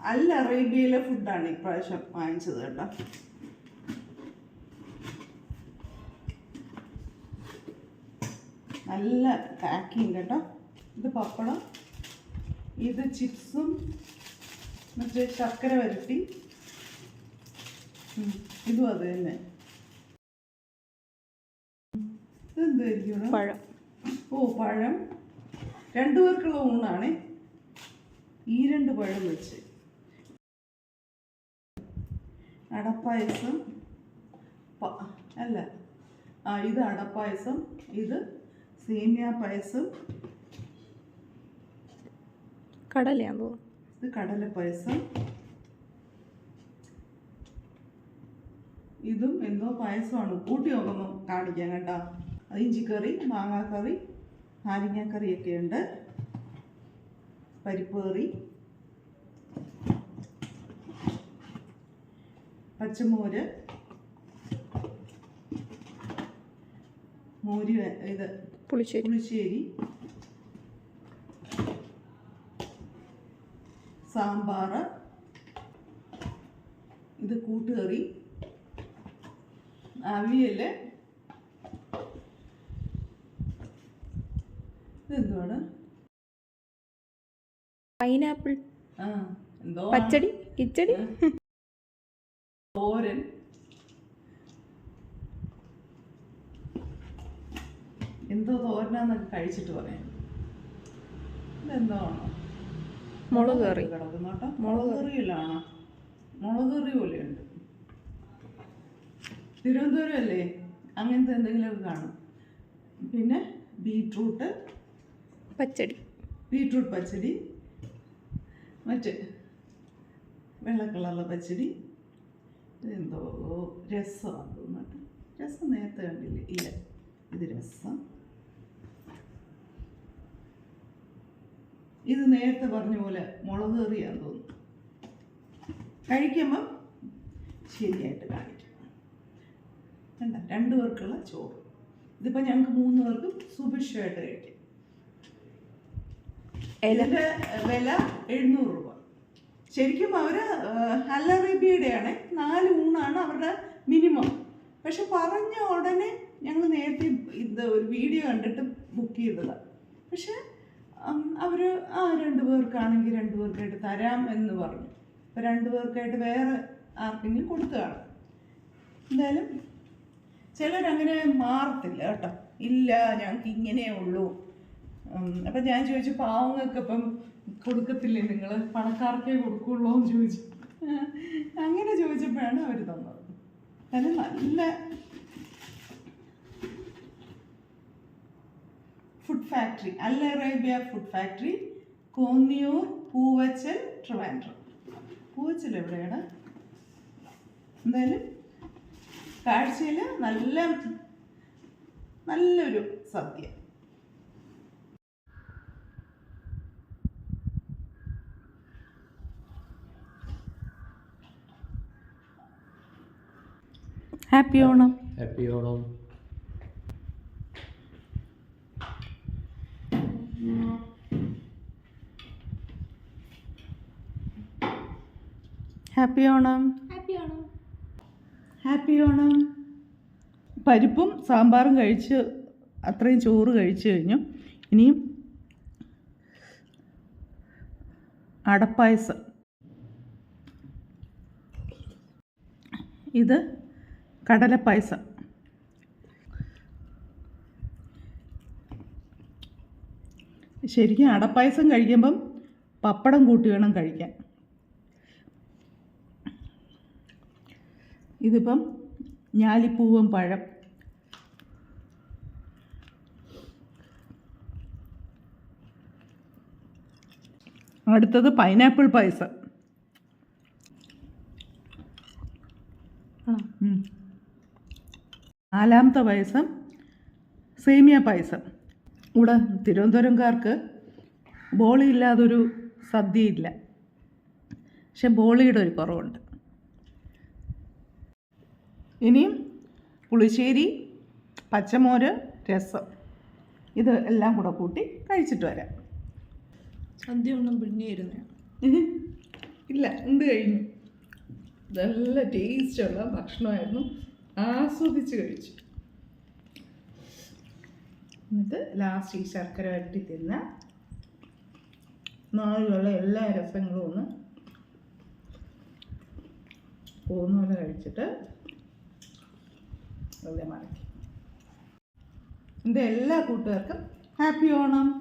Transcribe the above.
അല്ല അറേബ്യയിലെ ഫുഡാണ് ഇപ്രാവശ്യം വാങ്ങിച്ചത് കേട്ടോ. നല്ല പാക്കിങ് കേട്ടോ. ഇത് പപ്പടം ഇത് ചിപ്സും മറ്റേ ശർക്കര വരട്ടി. ഇതും അത് തന്നെ. ഇതെന്തായിരിക്കും പഴം. ഓ പഴം. രണ്ടു പേർക്കുള്ള ഊണാണേ. ഈ രണ്ട് പഴം വെച്ച്. അടപ്പായസം. അല്ല. ആ ഇത് അടപ്പായസം ഇത് സേമിയ പായസം. കടലയാണോ ഇത് കടല പായസം. ഇതും എന്തോ പായസമാണ്. കൂട്ടി നോക്കുന്നു കാണിക്കാം കേട്ടോ. ഇഞ്ചിക്കറി മാങ്ങാക്കറി നാരങ്ങാക്കറിയൊക്കെ ഉണ്ട്. പരിപ്പ് കറി. പച്ചമോര്. മോര് ഇത് പുളിശ്ശേരി. പുളിശ്ശേരി. സാമ്പാർ ഇത് കൂട്ടുകറി. അവിയൽ ഇതെന്തുവാണ് പൈനാപ്പിൾ. ആ എന്തോ പച്ചടി കിച്ചടി. തോരൻ. എന്തോ തോരനാന്നൊക്കെ കഴിച്ചിട്ട് പറയാം. ഇതെന്തോ ആണോ? മുളക് കറി. കിടക്കുന്നു കേട്ടോ. മുളക് കറിയിലാണോ മുളക് കറി പോലെയുണ്ട്. തിരുവനന്തപുരം അല്ലേ അങ്ങനത്തെ എന്തെങ്കിലുമൊക്കെ കാണും. പിന്നെ ബീട്രൂട്ട്. പച്ചടി. ബീട്രൂട്ട് പച്ചടി. മറ്റേ വെള്ള കളറുള്ള പച്ചടി. ഇതെന്തോ രസമാണ് തോന്നുന്നുണ്ട് രസം നേരത്തെ കണ്ടില്ലേ? ഇല്ല. ഇത് രസം. ഇത് നേരത്തെ പറഞ്ഞ പോലെ മുളക് കറിയാന്ന് തോന്നുന്നു. കഴിക്കുമ്പം ശരിയായിട്ട് കാണിക്കും. കണ്ട? രണ്ടു പേർക്കുള്ള ചോറ്. ഇതിപ്പോൾ ഞങ്ങൾക്ക് മൂന്ന് പേർക്കും സുഭിക്ഷമായിട്ട് കഴിക്കാം. ഇല ഇതിന്റെ വില എഴുന്നൂറ് രൂപ. ശരിക്കും അവർ അൽ അറേബ്യയുടെയാണ് നാല് ഊണാണ് അവരുടെ മിനിമം പക്ഷെ പറഞ്ഞ ഉടനെ ഞങ്ങൾ നേരത്തെ ഇത് ഒരു വീഡിയോ കണ്ടിട്ട് ബുക്ക് ചെയ്തതാണ് പക്ഷെ അവർ ആ രണ്ടു പേർക്കാണെങ്കിൽ രണ്ടു പേർക്കായിട്ട് തരാം എന്ന് പറഞ്ഞു. അപ്പോൾ രണ്ടു പേർക്കായിട്ട് വേറെ ആർക്കെങ്കിലും കൊടുത്തതാണ്. എന്തായാലും ചിലരങ്ങനെ മാറത്തില്ല കേട്ടോ. ഇല്ല ഞങ്ങൾക്ക് ഇങ്ങനെയേ ഉള്ളൂ. അപ്പം ഞാൻ ചോദിച്ചു പാവങ്ങൾക്ക് ഇപ്പം കൊടുക്കത്തില്ലേ നിങ്ങൾ പണക്കാർക്കേ കൊടുക്കുള്ളൂ എന്ന് ചോദിച്ചു. അങ്ങനെ ചോദിച്ചപ്പോഴാണ് അവർ തന്നത്. അതിന് നല്ല food factory Al Arabia food factory Konniyur Poovachal Trivandrum. Poovachal എവിടെയാണ്? എന്തായാലും കാഴ്ചയിൽ നല്ല നല്ലൊരു സദ്യ. Happy Onam happy Onam happy Onam happy Onam പരിപ്പും സാമ്പാറും കഴിച്ച് അത്രയും ചോറ് കഴിച്ചു കഴിഞ്ഞു. ഇനിയും അടപ്പായസം. ഇത് കടലപ്പായസം. ശരിക്കും അടപ്പായസം കഴിക്കുമ്പം പപ്പടം കൂട്ടി വേണം കഴിക്കാൻ. ഇതിപ്പം ഞാലിപ്പൂവും പഴം. അടുത്തത് പൈനാപ്പിൾ പായസം. നാലാമത്തെ പായസം സേമിയ പായസം. ഇവിടെ തിരുവനന്തപുരംകാർക്ക് ബോളി ഇല്ലാതൊരു സദ്യയില്ല പക്ഷെ ബോളിയുടെ ഒരു കുറവുണ്ട്. ഇനിയും പുളിശ്ശേരി പച്ചമോര് രസം. ഇത് എല്ലാം കൂടെ കൂട്ടി കഴിച്ചിട്ട് വരാം. സദ്യ ഒന്നും പിന്നെ ഇരുന്ന ഇല്ല എന്ത് കഴിഞ്ഞു? നല്ല ടേസ്റ്റുള്ള ഭക്ഷണമായിരുന്നു. ആസ്വദിച്ച് കഴിച്ചു. എന്നിട്ട് ലാസ്റ്റ് ഈ ശർക്കര വരട്ടി തിന്ന നാളിലുള്ള എല്ലാ രസങ്ങളും ഒന്ന് പോകുന്ന പോലെ കഴിച്ചിട്ട് വെറുതെ മടക്കി. എന്റെ എല്ലാ കൂട്ടുകാർക്കും ഹാപ്പി ഓണം.